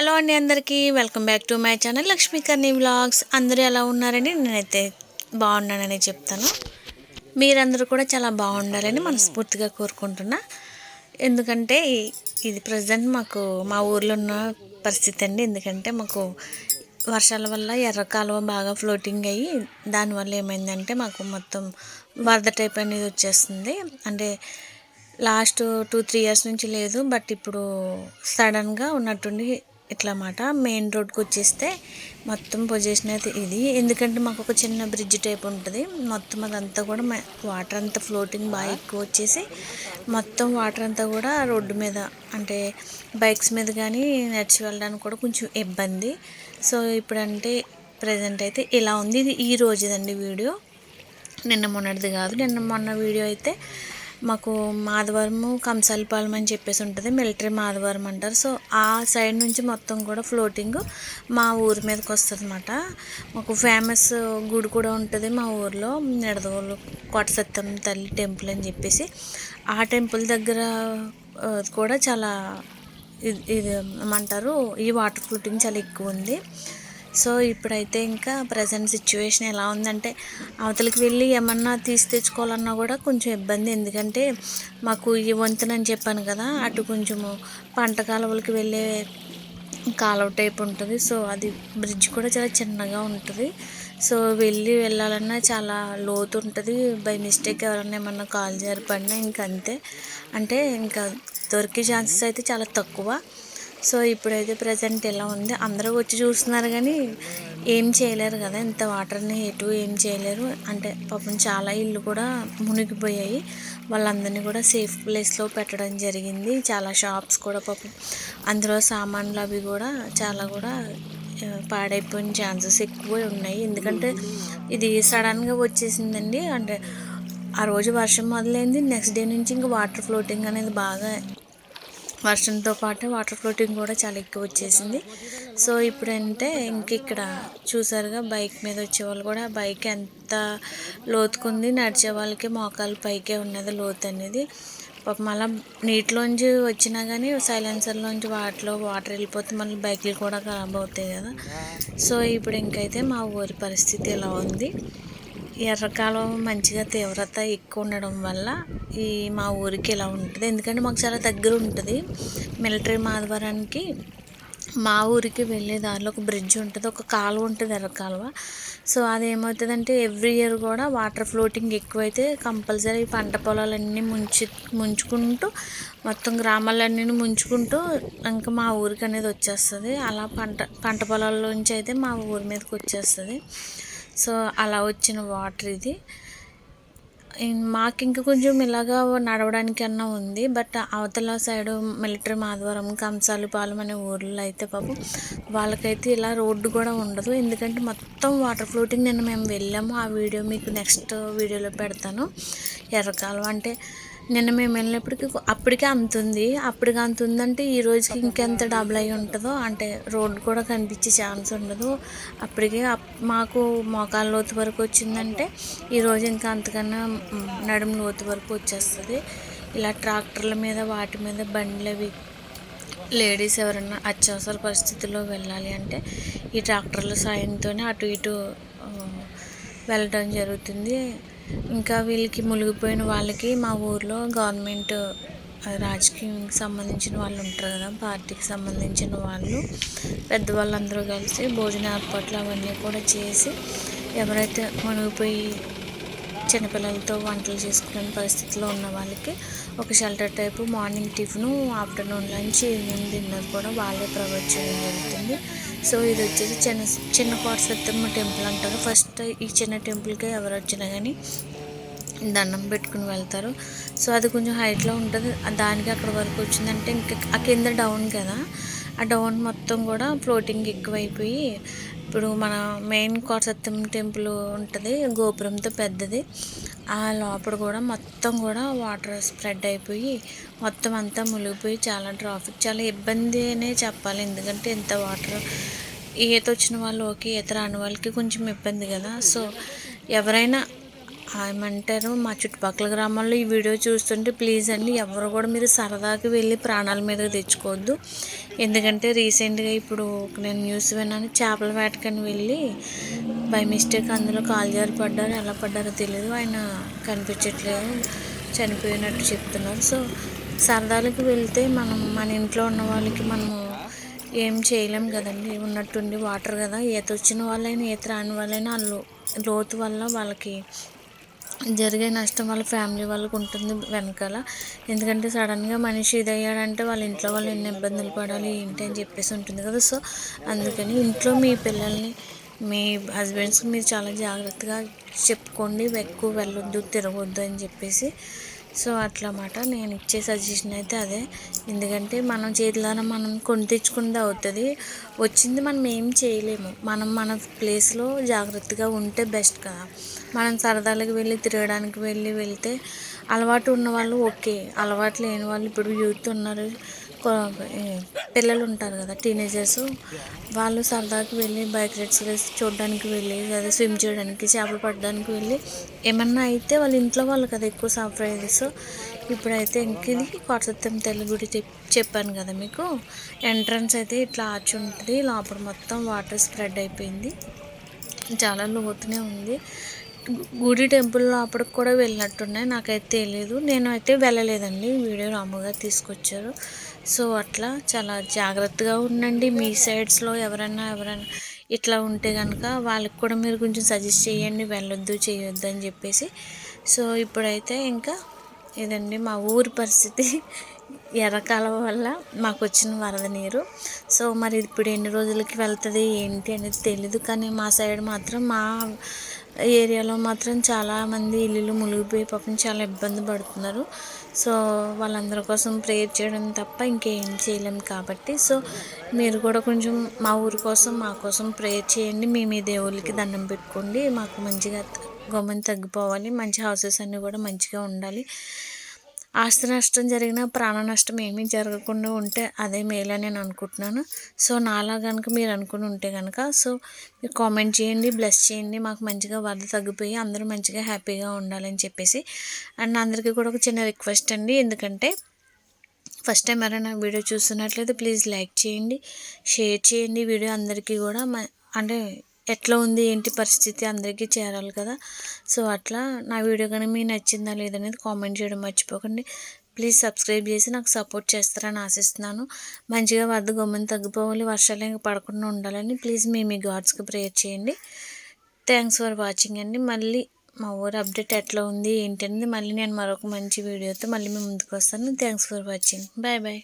Hello అండి అందరికీ. Welcome back to my channel Lakshmikarni vlogs. అందరూ ఎలా ఉన్నారని నేనైతే బాగున్నానని చెప్తాను. మీరందరూ కూడా చాలా బాగుండాలని మనస్ఫూర్తిగా కోరుకుంటున్నా. ఎందుకంటే ఇది ప్రజెంట్ మాకు మా ఊర్లో ఉన్న పరిస్థితి అండి. ఎందుకంటే మాకు వర్షాల వల్ల ఎర్ర కాలువ బాగా ఫ్లోటింగ్ అయ్యి దానివల్ల ఏమైందంటే మాకు మొత్తం వరద టైప్ అనేది వచ్చేస్తుంది. అంటే లాస్ట్ టూ త్రీ ఇయర్స్ నుంచి లేదు. బట్ ఇప్పుడు సడన్గా ఉన్నట్టుండి ఇట్లా మాట మెయిన్ రోడ్కి వచ్చేస్తే మొత్తం పొజిషన్ అయితే ఇది. ఎందుకంటే మాకు ఒక చిన్న బ్రిడ్జ్ టైప్ ఉంటుంది. మొత్తం అదంతా కూడా వాటర్ అంతా ఫ్లోటింగ్ బాగా ఎక్కువ వచ్చేసి మొత్తం వాటర్ అంతా కూడా రోడ్డు మీద అంటే బైక్స్ మీద కానీ నడిచి వెళ్ళడానికి కూడా కొంచెం ఇబ్బంది. సో ఇప్పుడంటే ప్రజెంట్ అయితే ఇలా ఉంది. ఇది ఈ రోజుదండి వీడియో. నిన్న మొన్నటిది కాదు. నిన్న మొన్న వీడియో అయితే మాకు మాధవరము కంసాలిపాలెం అని చెప్పేసి ఉంటుంది మిలిటరీ మాధవరం అంటారు. సో ఆ సైడ్ నుంచి మొత్తం కూడా ఫ్లోటింగ్ మా ఊరి మీదకి వస్తుంది అనమాట మాకు ఫేమస్ గుడి కూడా ఉంటుంది మా ఊర్లో నిడదవోలు కోటసత్తం తల్లి టెంపుల్ అని చెప్పేసి. ఆ టెంపుల్ దగ్గర కూడా చాలా ఇది ఇది ఏమంటారు ఈ వాటర్ ఫ్లోటింగ్ చాలా ఎక్కువ ఉంది. సో ఇప్పుడైతే ఇంకా ప్రజెంట్ సిచ్యువేషన్ ఎలా ఉందంటే అవతలికి వెళ్ళి ఏమన్నా తీసి తెచ్చుకోవాలన్నా కూడా కొంచెం ఇబ్బంది. ఎందుకంటే మాకు ఈ వంతెన అని చెప్పాను కదా అటు కొంచెము పంట కాలువలకి వెళ్ళే కాలువ టైప్ ఉంటుంది. సో అది బ్రిడ్జ్ కూడా చాలా చిన్నగా ఉంటుంది. సో వెళ్ళి వెళ్ళాలన్నా చాలా లోతు ఉంటుంది. బై మిస్టేక్ ఎవరన్నా ఏమన్నా కాల్ జారిపడినా ఇంకా అంతే అంటే ఇంకా దొరికే ఛాన్సెస్ అయితే చాలా తక్కువ. సో ఇప్పుడైతే ప్రజెంట్ ఎలా ఉంది? అందరూ వచ్చి చూస్తున్నారు కానీ ఏం చేయలేరు కదా. ఇంత వాటర్ని ఎటు ఏం చేయలేరు. అంటే పాపం చాలా ఇల్లు కూడా మునిగిపోయాయి. వాళ్ళందరినీ కూడా సేఫ్ ప్లేస్లో పెట్టడం జరిగింది. చాలా షాప్స్ కూడా పాపం అందులో సామాన్లు అవి కూడా చాలా కూడా పాడైపోయిన ఛాన్సెస్ ఎక్కువ ఉన్నాయి. ఎందుకంటే ఇది సడన్గా వచ్చేసిందండి. అంటే ఆ రోజు వర్షం మొదలైంది. నెక్స్ట్ డే నుంచి ఇంకా వాటర్ ఫ్లోటింగ్ అనేది బాగా వర్షంతో పాటు వాటర్ ఫ్లోటింగ్ కూడా చాలా ఎక్కువ వచ్చేసింది. సో ఇప్పుడంటే ఇంక ఇక్కడ చూసారుగా బైక్ మీద వచ్చే వాళ్ళు కూడా బైక్ ఎంత లోతుకుంది నడిచే వాళ్ళకి మోకాలు పైకే ఉన్నది లోతు అనేది. పాపం అలా నీటిలోంచి వచ్చినా కానీ సైలెన్సర్లోంచి వాటిలో వాటర్ వెళ్ళిపోతే మళ్ళీ బైక్లు కూడా ఖరాబ్ అవుతాయి కదా. సో ఇప్పుడు ఇంకైతే మా ఊరి పరిస్థితి ఎలా ఉంది. ఎర్రకాలం మంచిగా తీవ్రత ఎక్కువ ఉండడం వల్ల ఈ మా ఊరికి ఇలా ఉంటుంది. ఎందుకంటే మాకు చాలా దగ్గర ఉంటుంది. మిలిటరీ మాధవరానికి మా ఊరికి వెళ్ళే దారిలో ఒక బ్రిడ్జ్ ఉంటుంది. ఒక కాలువ ఉంటుంది ఎర్ర కాలువ సో అది ఏమవుతుందంటే ఎవ్రీ ఇయర్ కూడా వాటర్ ఫ్లోటింగ్ ఎక్కువైతే కంపల్సరీ పంట పొలాలన్నీ ముంచి ముంచుకుంటూ మొత్తం గ్రామాలన్నీ ముంచుకుంటూ ఇంకా మా ఊరికి అనేది వచ్చేస్తుంది. అలా పంట పంట పొలాల్లోంచి అయితే మా ఊరి మీదకి వచ్చేస్తుంది సో అలా వచ్చిన వాటర్ ఇది. మాకు ఇంకా కొంచెం ఇలాగా నడవడానికి అన్నా ఉంది బట్ అవతల సైడ్ మిలిటరీ మాధవరం కంసాలిపాలెం అనే ఊర్లో అయితే పాపం వాళ్ళకైతే ఇలా రోడ్డు కూడా ఉండదు. ఎందుకంటే మొత్తం వాటర్ ఫ్లోటింగ్ నిన్న మేము వెళ్ళాము. ఆ వీడియో మీకు నెక్స్ట్ వీడియోలో పెడతాను. ఎర్రకాలం అంటే నిన్న మేము వెళ్ళినప్పటికీ అప్పటికే అంతుంది. అప్పటికి అంత ఉందంటే ఈ రోజుకి ఇంకెంత డబుల్ అయి ఉంటుందో అంటే రోడ్డు కూడా కనిపించే ఛాన్స్ ఉండదు. అప్పటికే అప్- మాకు మోకాల లోతు వరకు వచ్చిందంటే ఈ రోజు ఇంకా అంతకన్నా నడుము లోతు వరకు వచ్చేస్తుంది. ఇలా ట్రాక్టర్ల మీద వాటి మీద బండ్లు అవి లేడీస్ ఎవరైనా అత్యవసర పరిస్థితుల్లో వెళ్ళాలి అంటే ఈ ట్రాక్టర్ల సాయంతోనే అటు ఇటు వెళ్ళడం జరుగుతుంది. ఇంకా వీళ్ళకి మునిగిపోయిన వాళ్ళకి మా ఊర్లో గవర్నమెంట్ రాజకీయం సంబంధించిన వాళ్ళు ఉంటారు కదా పార్టీకి సంబంధించిన వాళ్ళు పెద్దవాళ్ళందరూ కలిసి భోజన ఏర్పాట్లు అవన్నీ కూడా చేసి ఎవరైతే మునిగిపోయి చిన్నపిల్లలతో వంటలు చేసుకునే పరిస్థితిలో ఉన్న వాళ్ళకి ఒక shelter type morning tiffin afternoon lunch evening dinner కూడా వాళ్ళే ప్రొవైడ్ చేయడం జరుగుతుంది. సో ఇది వచ్చేసి చిన్న చిన్న కోట సత్తమ్మ టెంపుల్ అంటారు. ఫస్ట్ ఈ చిన్న టెంపుల్కి ఎవరు వచ్చినా కానీ దండం పెట్టుకుని వెళ్తారు. సో అది కొంచెం హైట్లో ఉంటుంది. దానికి అక్కడ వరకు వచ్చిందంటే ఇంకా ఆ కింద డౌన్ కదా. ఆ డౌన్ మొత్తం కూడా ఫ్లోటింగ్ ఎక్కువైపోయి ఇప్పుడు మన మెయిన్ కోటసత్యం టెంపుల్ ఉంటుంది. గోపురంతో పెద్దది. ఆ లోపల కూడా మొత్తం కూడా వాటర్ స్ప్రెడ్ అయిపోయి మొత్తం అంతా మునిగిపోయి చాలా ట్రాఫిక్ చాలా ఇబ్బంది అనే చెప్పాలి. ఎందుకంటే ఇంత వాటర్ ఈత వచ్చిన వాళ్ళు ఓకే ఈత రాని వాళ్ళకి కొంచెం ఇబ్బంది కదా. సో ఎవరైనా ఏమంటారు మా చుట్టుపక్కల గ్రామాల్లో ఈ వీడియో చూస్తుంటే ప్లీజ్ అండి ఎవరు కూడా మీరు సరదాకి వెళ్ళి ప్రాణాల మీద తెచ్చుకోవద్దు. ఎందుకంటే రీసెంట్గా ఇప్పుడు నేను న్యూస్ విన్నాను చేపల వేటకని వెళ్ళి బై మిస్టేక్ అందులో కాలు జారి పడ్డారు ఎలా పడ్డారో తెలియదు ఆయన కనిపించట్లేదు చనిపోయినట్టు చెప్తున్నారు. సో సరదాలకు వెళ్తే మనం మన ఇంట్లో ఉన్న వాళ్ళకి మనము ఏం చేయలేం కదండి. ఉన్నట్టుండి వాటర్ కదా ఈత వచ్చిన వాళ్ళైనా ఈత రాని వాళ్ళైనా ఆ లోతు వల్ల వాళ్ళకి జరిగే నష్టం వాళ్ళ ఫ్యామిలీ వాళ్ళకి ఉంటుంది వెనకాల. ఎందుకంటే సడన్గా మనిషి ఇదయ్యాడంటే వాళ్ళ ఇంట్లో వాళ్ళు ఎన్ని ఇబ్బందులు పడాలి ఏంటి అని చెప్పేసి ఉంటుంది కదా. సో అందుకని ఇంట్లో మీ పిల్లల్ని మీ హస్బెండ్స్కి మీరు చాలా జాగ్రత్తగా చెప్పుకోండి. ఎక్కువ వెళ్ళొద్దు తిరగొద్దు అని చెప్పేసి. సో అట్లా మాట నేను ఇచ్చే సజెషన్ అయితే అదే. ఎందుకంటే మనం చేతిలోనే మనం కొని తెచ్చుకుంది అవుతుంది. వచ్చింది మనం ఏం చేయలేము. మనం మన ప్లేస్లో జాగ్రత్తగా ఉంటే బెస్ట్ కదా. మనం సరదాలకు వెళ్ళి తిరగడానికి వెళ్ళి వెళ్తే అలవాటు ఉన్న వాళ్ళు ఓకే. అలవాటు లేని వాళ్ళు ఇప్పుడు యూత్ ఉన్నారు. పిల్లలు ఉంటారు కదా టీనేజర్స్ వాళ్ళు సరదాకి వెళ్ళి బైక్ రైడ్స్ వేసి చూడడానికి వెళ్ళి లేదా స్విమ్ చేయడానికి చేపలు పట్టడానికి వెళ్ళి ఏమన్నా అయితే వాళ్ళ ఇంట్లో వాళ్ళు కదా ఎక్కువ సఫర్ అయ్యేది సో ఇప్పుడైతే ఇంక ఇది తెలుగుడి గుడి చెప్పాను కదా మీకు. ఎంట్రన్స్ అయితే ఇట్లా ఆచి ఉంటుంది. లోపల మొత్తం వాటర్ స్ప్రెడ్ అయిపోయింది. చాలా లోతునే ఉంది. గుడి టెంపుల్లో అప్పటికి కూడా వెళ్ళినట్టున్నాయి. నాకైతే తెలియదు నేను అయితే వెళ్ళలేదండి వీడియో రాముగా తీసుకొచ్చారు. సో అట్లా చాలా జాగ్రత్తగా ఉండండి. మీ సైడ్స్లో ఎవరైనా ఎవరైనా ఇట్లా ఉంటే కనుక వాళ్ళకి కూడా మీరు కొంచెం సజెస్ట్ చేయండి. వెళ్ళొద్దు చేయొద్దు అని చెప్పేసి. సో ఇప్పుడైతే ఇంకా ఇదండి మా ఊరి పరిస్థితి. ఎర్రకాలం వల్ల మాకు వచ్చిన వరద నీరు. సో మరి ఇప్పుడు ఎన్ని రోజులకి వెళ్తుంది ఏంటి అనేది తెలీదు. కానీ మా సైడ్ మాత్రం మా ఏరియాలో మాత్రం చాలామంది ఇల్లులు మునిగిపోయి పాపం చాలా ఇబ్బంది పడుతున్నారు. సో వాళ్ళందరి కోసం ప్రేయర్ చేయడం తప్ప ఇంకేం చేయలేం కాబట్టి. సో మీరు కూడా కొంచెం మా ఊరి కోసం మా కోసం ప్రేయర్ చేయండి. మీ మీ దేవుళ్ళకి దండం పెట్టుకోండి. మాకు మంచిగా గొమ్మని తగ్గిపోవాలి. మంచి హౌసెస్ అన్నీ కూడా మంచిగా ఉండాలి. ఆస్తి నష్టం జరిగిన ప్రాణ నష్టం ఏమీ జరగకుండా ఉంటే అదే మేలు నేను అనుకుంటున్నాను. సో నాలా కనుక మీరు అనుకుని ఉంటే కనుక సో మీరు కామెంట్ చేయండి బ్లెస్ చేయండి మాకు మంచిగా వరద తగ్గిపోయి అందరూ మంచిగా హ్యాపీగా ఉండాలని చెప్పేసి. అండ్ అందరికీ కూడా ఒక చిన్న రిక్వెస్ట్ అండి. ఎందుకంటే ఫస్ట్ టైం ఎవరైనా వీడియో చూస్తున్నట్లయితే ప్లీజ్ లైక్ చేయండి షేర్ చేయండి వీడియో అందరికీ కూడా. అంటే ఎట్లా ఉంది ఏంటి పరిస్థితి అందరికీ చేరాలి కదా. సో అట్లా నా వీడియో కానీ మీకు నచ్చిందా లేదనేది కామెంట్ చేయడం మర్చిపోకండి. ప్లీజ్ సబ్స్క్రైబ్ చేసి నాకు సపోర్ట్ చేస్తారని ఆశిస్తున్నాను. మంచిగా వద్ద గమ్మని తగ్గిపోవాలి వర్షాలు ఇంకా పడకుండా ఉండాలని ప్లీజ్ మీ మీ గాడ్స్కి ప్రేయర్ చేయండి. థ్యాంక్స్ ఫర్ వాచింగ్ అండి. మళ్ళీ మా ఊరు అప్డేట్ ఎట్లా ఉంది ఏంటనేది మళ్ళీ నేను మరొక మంచి వీడియోతో మళ్ళీ మేము ముందుకు వస్తాను. Thanks for watching. Bye bye.